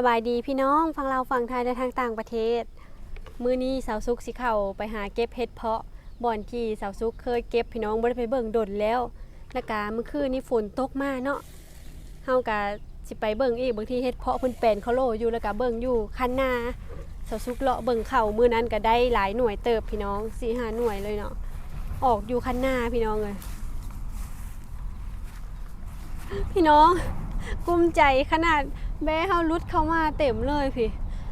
สบายดีพี่น้องฟังเราฟังไทยและทางต่างประเทศ มื้อนี้สาวซุกสิเข้าไปหาเก็บเห็ดเพาะบ่อนที่สาวซุกเคยเก็บพี่น้องบ่ได้ไปเบิ่งดนแล้วแล้วก็เมื่อคืนนี้ฝนตกมาเนาะเฮาก็สิไปเบิ่งอีกบางทีเห็ดเพาะเพิ่นแปลนเขาโลอยู่แล้วก็เบิ่งอยู่คันนาสาวซุกเลาะเบิ่งเข้ามื้อนั้นก็ได้หลายหน่วยเติบพี่น้อง4-5หน่วยเลยเนาะออกอยู่คันนาพี่น้องเลยพี่น้องกุ้มใจขนาด แม่เฮารุดเข้ามาเต็มเลยพี่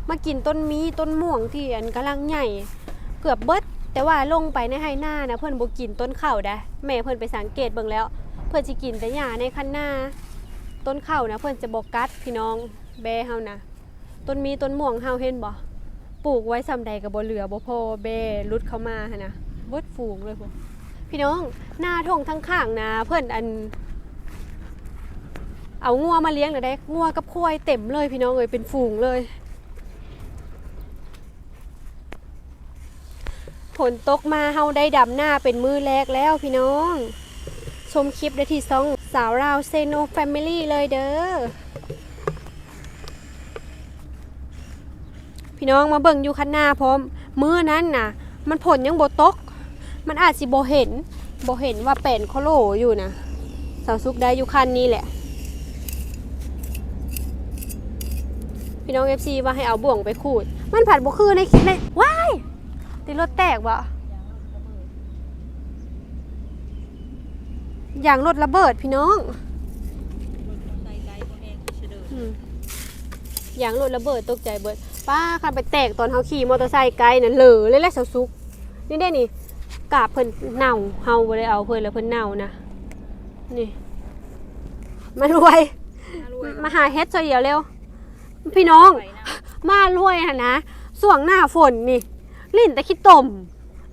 มากินต้นมีต้นม่วงที่อันกำลังใหญ่ เกือบเบิด แต่ว่าลงไปในไฮหน้านะเพิ่อนบ่กินต้นเข้าได้แม่เพิ่อนไปสังเกตเบิ่งแล้ว เพิ่อนสิกินแต่หญ้าในคันหน้า ต้นเข้านะเพิ่อนจะบ่กัดพี่น้องแบเฮานะต้นมีต้นม่วงเฮาเห็นบ่ปลูกไว้ซำใดก็บ่เหลือบ่พอแบรุดเข้ามาหั่นะเบิดฝูงเลยพวกพี่น้องหน้าทงทั้งข้างนะเพิ่อนอัน เอางัวมาเลี้ยงหน่อยได้งัวกับควายเต็มเลยพี่น้องเอ้ยเป็นฝูงเลยฝนตกมาเฮาได้ดำหน้าเป็นมือแรกแล้วพี่น้อง ชมคลิปได้ที่ซ่องสาวราวเซโนแฟมิลี่เลยเด้อพี่น้องมาเบิ่งอยู่คันหน้าพร้อมมือนั้นน่ะ มันผลยังโบตก มันอาจสิบ่เห็นโบเห็นว่าเป็นโคโลอยู่นะสาวซุกได้อยู่คันนี้แหละ พี่ น้อง FC ว่าให้เอาบ่วงไปขูด มันผัดบ่คือในในว้ายติดรถแตกบ่อย่างรถระเบิดพี่น้องอืมอย่างรถระเบิดตกใจเบิด ป้าคันไปแตกตอนเฮาขี่มอเตอร์ไซค์ไกลน่ะเหลอเลยแหละเสาซุก นี่ได้นี่กาบเพิ่นเน่าเฮาบ่ได้เอาเพิ่นแล้วเพิ่นเน่านะนี่มารวย มาหาเฮ็ดซอยเดียวเร็ว พี่น้อง มารวยหะนะส่วงหน้าฝนนี่ ลิ่นแต่ขี้ตม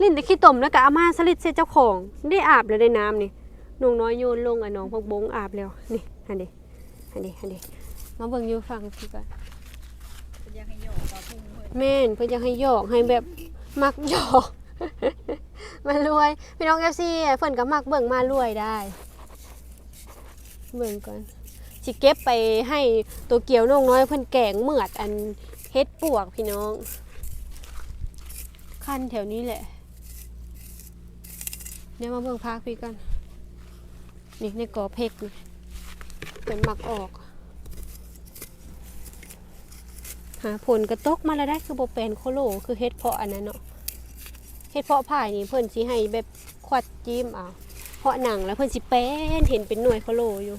ลิ่นแต่ขี้ตมแล้วก็เอามาสลิดเสเจ้าของได้อาบแล้วได้น้ำนี่น้องน้อยโยนลงอะน้องพกบงอาบแล้วนี่ฮันเดฮันเดฮันเดมาเบิ่งอยู่ฟังพี่ก่อนอยากให้โยกปลาพุ่งเพิ่นแม่นเพิ่นอยากให้หยอกให้แบบมักหยอกมารวยพี่น้อง FC เพิ่นก็มักเบิ่งมารวยได้ เบิ่งก่อน สิเก็บไปให้ตัวเกียวน้องน้อยเพิ่นแกงเมือดอันเฮ็ดปวกพี่น้อง ขั้นแถวนี้แหละเดี๋ยวมาเบิ่งพักพี่กันนี่ในกอเพกนี่เป็นหมักออก หาผลกระตกมาแล้วได้คือโบเป็นโคโลคือเฮ็ดเพาะอันนั้นเนาะเฮ็ดเพาะผ่ายนี่เพิ่อนสิให้แบบควัดจิ้มเอาเพาะหนังแล้วเพิ่อนสิแป้นเห็นเป็นหน่วยโคโลอยู่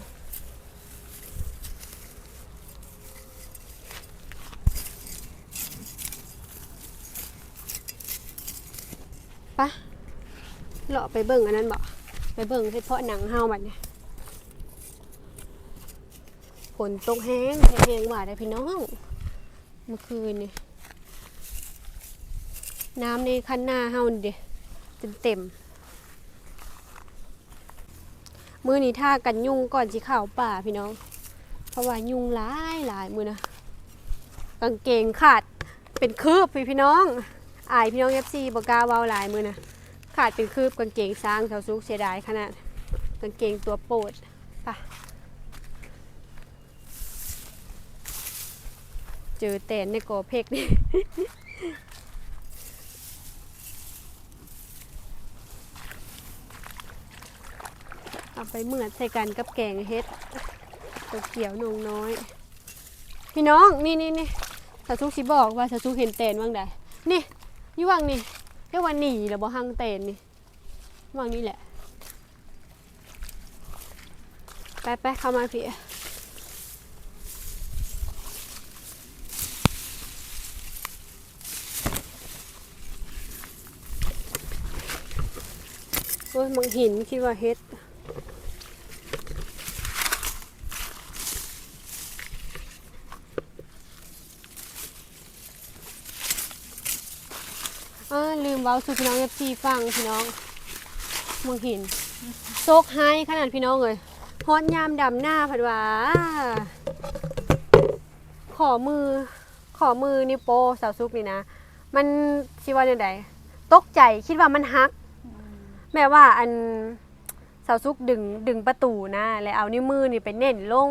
เลาะไปเบิ่งอันนั้นบ่ไปเบิ่งเฮ็ดเพาะหนังเฮาบัดเนี่ยฝนตกแห้งแห้งๆว่าได้อพี่น้องเมื่อคืนนี่น้ำในคันนาเฮานี่เดเต็มเต็มมือนี้ท่ากันยุงก่อนสิเข้าป่าพี่น้อง เพราะว่ายุงหลายหลายมือนะกางเกงขาดเป็นคืบพี่พี่น้องอายพี่น้องเอฟซีบกล้าวหลายมือนะ ขาดเป็นคืบกางเกงสร้างแถวซุกเสียดายขนาดกางเกงตัวโปรดไป่ะเจอแตนในกอเพกนี่เอาไปเหมือดใส่กันกับแกงเฮ็ดตัวเขียวนงน้อย พี่น้องนี่นี่นี่สาวซุกสิบอกว่าสาวซุกเห็นแตนว่างใดนี่ยู่ว่างนี่ เรียกว่าหนีหรือบ่หังเตนนี่ว่างนี่แหละ ไปไปเข้ามาพี่โอ้ยมังหินคิดว่าเฮ็ด อ่าลืมเว้าสู่พี่น้องเอฟซีฟังพี่น้องมังหินโซกไฮขนาดพี่น้องเลยฮอดยามดำหน้าผัดว่าขอมือ ขอมือนี่โปสาวซุกนี่นะ มันชิว่าจังไดตกใจคิดว่ามันฮัก แม่ว่าอันสาวซุกดึงดึงประตูนะแล้วเอานิ้วมือนี่ไปเน่นลง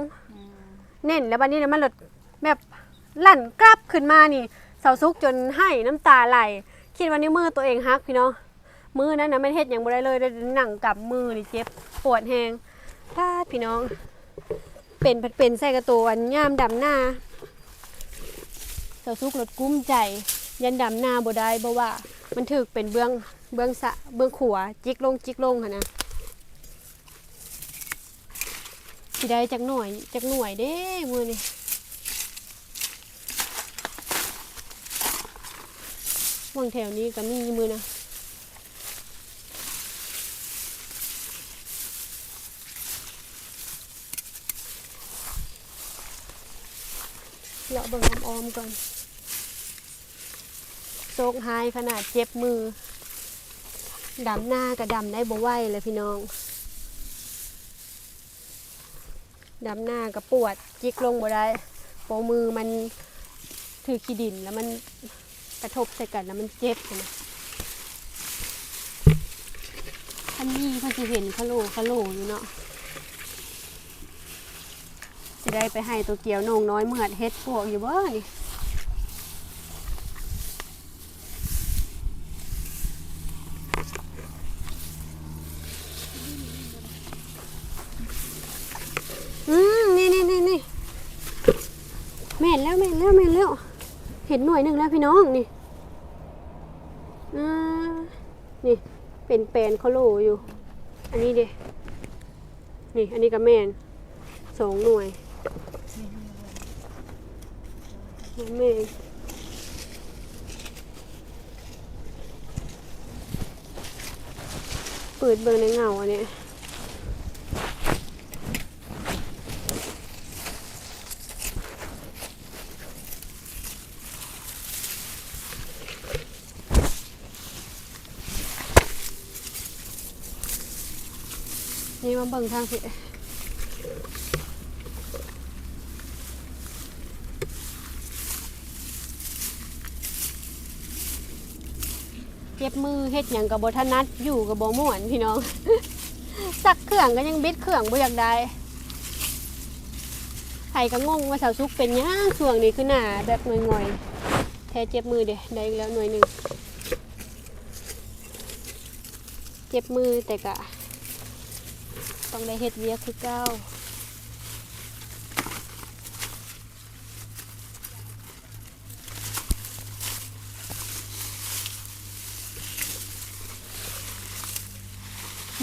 เน่นแล้วบัดนี้นะมันหลดแบบลั่นกลับขึ้นมานี่เสาซุกจนให้น้ำตาไหล คิดว่านี่มือตัวเองฮักพี่น้องมือนั้นนะไม่เฮ็ดหยังบ่ได้เลยได้หนังกับมือนี่เจ็บปวดแฮงพาดพี่น้อง เป็นผัดเป็นใส่กระตัวอันย่ามดำหน้าเสาซุกรถกุ้มใจ ยันดำหน้าบ่ได้บ่ว่า มันถึกเป็นเบื้องเบื้องสะเบื้องขวาจิกลงจิกลงค่ะนะสิได้จักหน่วยจักหน่วยเด้มือนี่ วางแถวนี้ก็มีมือนะเลาะเบิ่งออมๆก่อนโซกหายขนาดเจ็บมือ ดำหน้ากับดำได้บ่ไหวเลยพี่น้อง ดำหน้ากับปวดจิกลงบ่ได้โปมือมันถือขี้ดินแล้วมัน กระทบใส่กันแล้วมันเจ็บนะท่านนี่เพิ่นสิเห็นคาโลคาโลอยู่เนาะสิได้ไปให้ตัวเกียวนงน้อยเมื่อดเฮ็ดพวกอยู่บ่นี่อืมนี่นี่นี่นี่แม่นแล้วแม่นแล้วแม่นแล้ว เห็นหน่วยหนึ่งแล้วพี่น้องนี่นี่ เป็นแปนเขาโลอยู่ อันนี้เดินี่ อันนี้ก็แม่นสองหน่วยแม่นเปิดเบิ่งในเงาอันนี้ เบิ่งทางสิเจ็บมือเฮ็ดหยังกับบทนัดอยู่กับบม่วนพี่น้อง สักเครื่องก็ยังบิดเครื่องบ่อยากได้ไผก็งงว่าสาวซุกเป็นยังช่วงนี้คือหน้าแบบงอยๆแท้เจ็บมือเด้ได้อีกแล้วหน่วยหนึ่งเจ็บมือแต่กะ ต้องได้เฮ็ดเวียกคือเก้า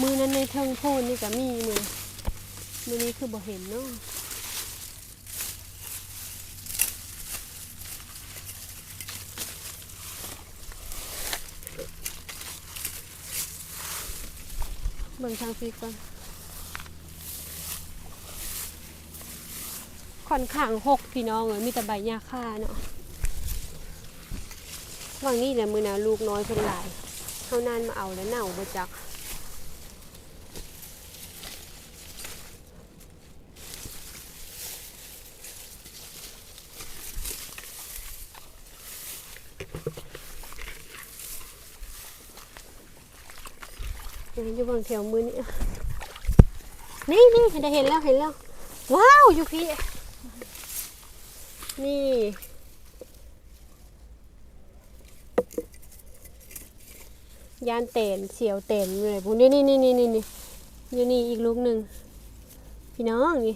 มือนั้นในเทิงโพนนี่ก็มีมือมือนี้คือบ่เห็นเนาะเบิ่งทางฟีก่อน ค่อนข้างหกพี่น้องเลยมีแต่ใบหญ้าค่าเนาะว่างนี้แหละมือหนาลูกน้อยเพิ่นหลายเท่านานมาเอาแล้วเน่าบ่จักอยู่บางแถวมือนี่นี่นี่ได้เห็นแล้วเห็นแล้ว ว้าวอยู่พี่ นี่ ยานเตนเสียวเตนอยู่เลยพวกนี้นี่นี่นี่นี่นี่อยู่นี่อีกลูกหนึ่งพี่น้องนี่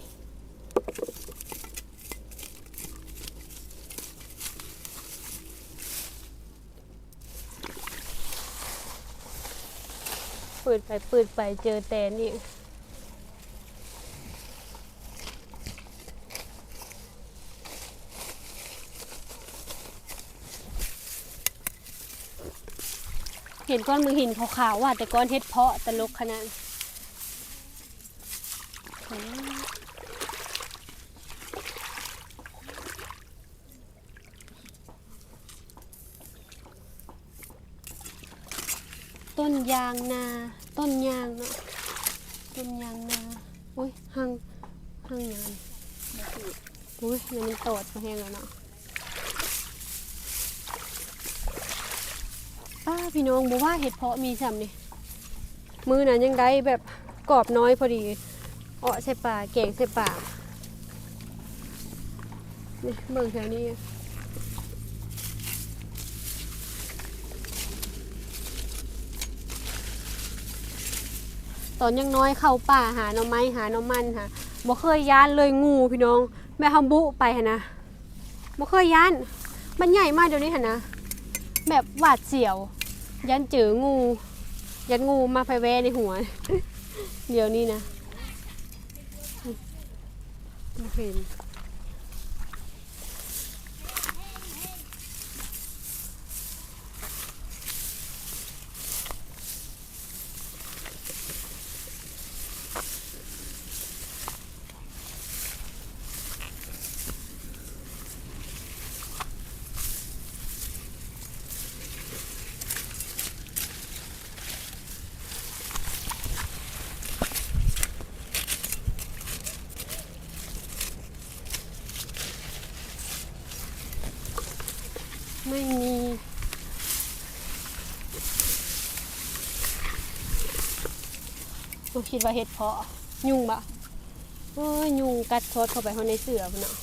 เปิดไปเปิดไปเจอแตนอีก ห็นก้อนมือหินขาวๆว่า แต่ก้อนเฮ็ดเพาะตลกขนาดอืมต้นยางนา ต้นยางเนาะต้นยางนาอุ้ยหังหังยางอุ้ยนี่มันโตดมาแห้งแล้วเนาะ ป้า พี่น้องบอกว่าเห็ดเพาะมีซ้ำนี่มือนั้นยังได้แบบกรอบน้อยพอดีเอาะใส่ป่าแกงใส่ป่านี่เบิ่งแถวนี้ตอนยังน้อยเข้าป่าหาหน่อไม้หาหน่อมันค่ะบ่เคยย่านเลยงูพี่น้อง แม่ทำบุไปหนะบ่เคยย่าน มันใหญ่มากเดี๋ยวนี้หั่นนะแบบหวาดเสียว ยันเจองู ยันงูมาไปแวในหัว เดี๋ยวนี้นะไม่เห็ ไม่มีผมคิดว่าเห็ดเพาะ ยุงบะโอ้ยยุงกัดทอดเข้าไปข้าในเสือพุ่นเนาะ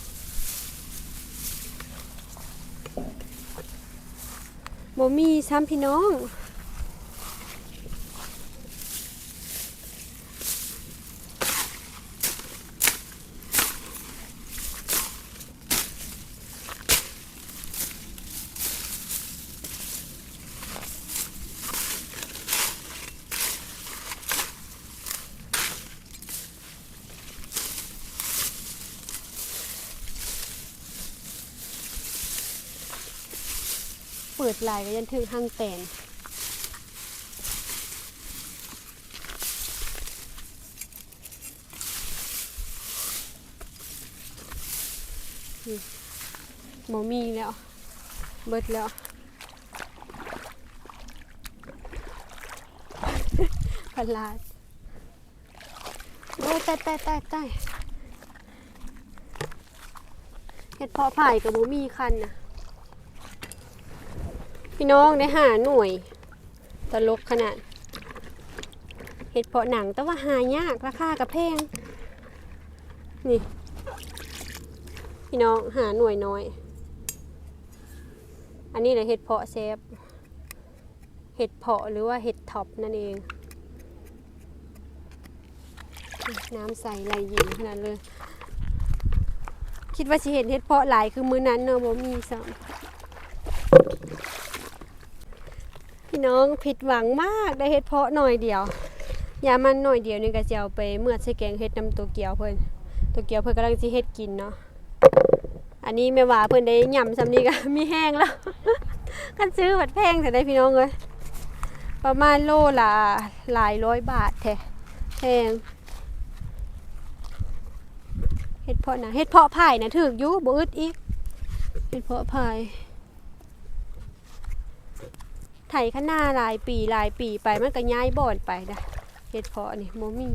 บ่มีซ้ำพี่น้อง ดลายก็ยันถึงห้างแตนอืมบ่มีแล้ว เบิดแล้วพลาดโอ้ยตายตายตายตายเห็ดเพาะไผ่กับบ่มีคันนะ พี่น้องได้หาหน่วย ตลกขนาดเห็ดเพาะหนังแต่ว่าหายากราคากระแพงนี่ พี่น้องหาหน่วยน้อย อันนี้แหละเห็ดเพาะเซฟเห็ดเพาะหรือว่าเห็ดท็อปนั่นเอง น้ำใสไหลเย็นขนาดเลย คิดว่าสิเห็นเห็ดเพาะหลายคือมือนั้นเนอะบ่มีซ้ำ พี่ น้องผิดหวังมากได้เฮ็ดเพาะหน่อยเดียวยามันหน่อยเดียวนี่ก็จะเอาไปเมื่อใส่แกงเฮ็ดน้ำตัวเกียวเพิ่นตัวเกียวเพิ่นกำลังสิเฮ็ดกินเนาะอันนี้แม่ว่าเพิ่นได้ย่ำซำนี้ก็มีแห้งแล้วกันซื้อบัดแพงแต่ได้พี่น้องเอ้ยประมาณโลละหลายร้อยบาทแท้แพงเฮ็ดเพาะนะเฮ็ดเพาะไผ่นะถูกอยู่บ่อึดอีกเฮ็ดเพาะไผ่ ไถข้างหน้าหลายปีหลายปีไปมันก็ย้ายบ่อนไปนะเห็ดเพาะนี่โมมี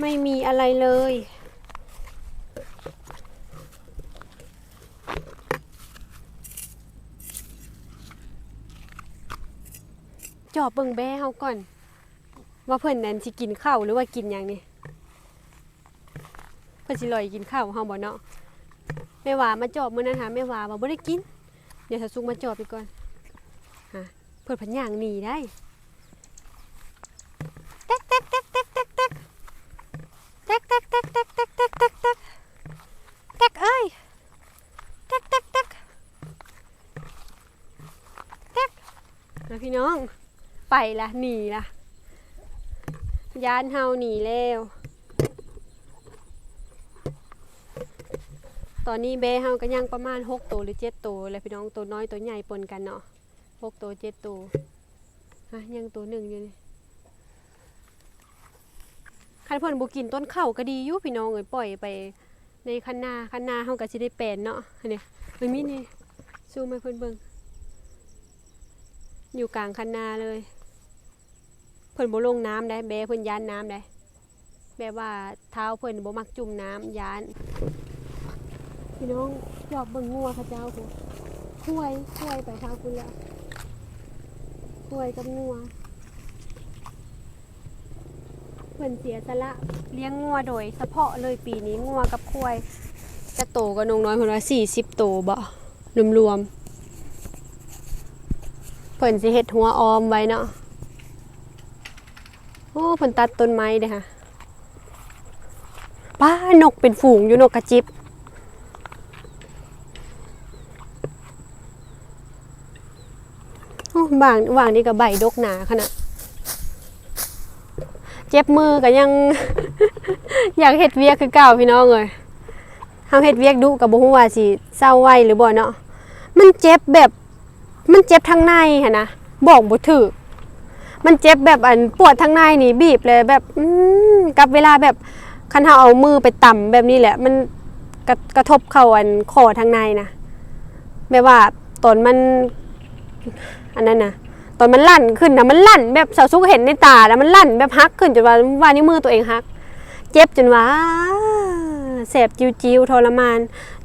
ไม่มีอะไรเลย จอบเบิ่งแบ้เฮาก่อน ว่าเพิ่นนั้นสิกินข้าวหรือว่ากินหยังนี่ เพื่อสิลอยกินข้าวของเฮาบ่เนาะแม่ว่ามาจอบมื้อนั้นหาแม่ว่าว่าบ่ได้กิน เดี๋ยวถ้าสุกมาจอบอีกก่อนฮะเพิ่นพันย่างหนีได้แต๊กแต๊กแต๊กแต๊กแต๊กแต๊กแต๊กแต๊กแต๊กแต๊กแต๊กแต๊กแต๊กแต๊กแต๊กเอ้ยแต๊กแต๊กแต๊กแต๊กนะพี่น้อง ไปละหนีละยานเฮาหนีแล้ว ตอนนี้แบเฮาก็ยังประมาณ6ตัวหรือ7ตัวเลยพี่น้องตัวน้อยตัวใหญ่ปนกันเนาะ6ตัว7ตัวฮะยังตัวหนึ่งอยู่นี่คันเพิ่นบ่กินต้นข้าวก็ดีอยู่พี่น้องเอ้ยปล่อยไปในคันนาคันนาเฮาก็สิได้แปลนเนาะอันนี้เอ้มีนี่ซูมให้เพิ่นเบิ่งอยู่กลางคันนาเลย เพิ่นบ่ลงน้ำได้แบเพิ่นย้านน้ำได้แบบว่าเท้าเพิ่นบ่มักจุ่มน้ำย้าน พี่น้องจอบเบิ่งงัวพระเจ้าคุณห้วยห้วยไปทางคุณแล้วห้วยกับงัวเพิ่นเสียสละเลี้ยงงัวโดยเฉพาะเลยปีนี้งัวกับควายจะโตก็นงน้อยเพิ่นว่า40โตบ่รวมๆเพิ่นสิเฮ็ดหัวออมไว้เนาะโอ้เพิ่นตัดต้นไม้เด้ค่ะป้านกเป็นฝูงอยู่นกกระจิบ โอ้ บางวางนี่ก็ใบดกหนาขนาดเจ็บมือก็ยัง อยากเฮ็ดเวียกคือเก่าพี่น้องเลยเฮาเฮ็ดเวียกดุกับบ่ฮู้ว่าสิเศร้าไวหรือบ่เนาะมันเจ็บแบบ มันเจ็บทางในหั่นะบอกบ่ถูกมันเจ็บแบบอันปวดทางในนี่บีบเลยแบบอืมกับเวลาแบบคันเฮาเอามือไปต่ำแบบนี้แหละ มันกระกระทบเข้าอันคอทางในนะแบบว่าตอนมัน อันนั้นนะตอนมันลั่นขึ้นนะมันลั่นแบบสาวซุกเห็นในตาแล้วมันลั่นแบบฮักขึ้นจนว่าว่านิ้วมือตัวเองฮัก เจ็บจนว่าแสบจิ้วๆทรมาน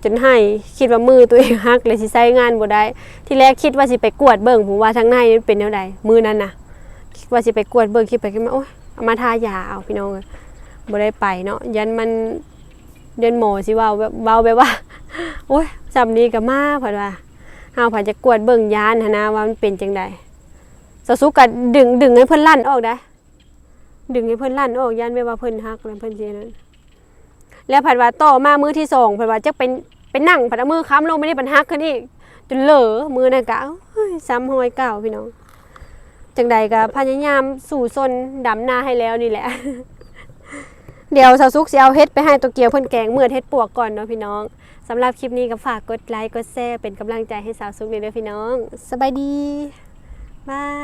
จนให้คิดว่ามือตัวเองฮักเลยสิใช้งานบ่ได้ ที่แรกคิดว่าสิไปกวดเบิ่งผมว่าทางในมันเป็นแนวใดมือนั้นนะคิดว่าสิไปกวดเบิ่งคิดไปคิดมาโอ๊ยเอามาทายาเอาพี่น้องบ่ได้ไปเนาะยันมันยันหมอสิว้าแบบเว้าแบบว่าโอ๊ยจำนี้ก็มาเพิ่นว่า เฮาผ่าจะกวดเบิ่งยานหนนะว่ามันเป็นจังไดสาวสุกก็ดึงดึงให้เพิ่นลั่นออกได้ ดึงให้เพิ่นลั่นออกยานไม่ว่าเพิ่นฮักแล้วเพิ่นสินั้นแล้วผัดว่าต่อมามือที่สองผัดว่าจะเป็นเป็นนั่งผัดเอามือค้ำลงไปนี่ปันฮักขึ้นอีกจนเหลอมือน่ะกะซ้ำหอยเก่าพี่น้องจังใดก็พยายามสู่ซนดำหน้าให้แล้วนี่แหละ เดี๋ยวสาวซุกสิเอาเฮ็ดไปให้ตัวเกียวเพิ่นแกงเมื่อเฮ็ดปวกก่อนเนาะพี่น้อง สำหรับคลิปนี้ก็ฝากกดไลค์กดแชร์เป็นกำลังใจให้สาวซุกเลยเด้อพี่น้อง สบายดีบาย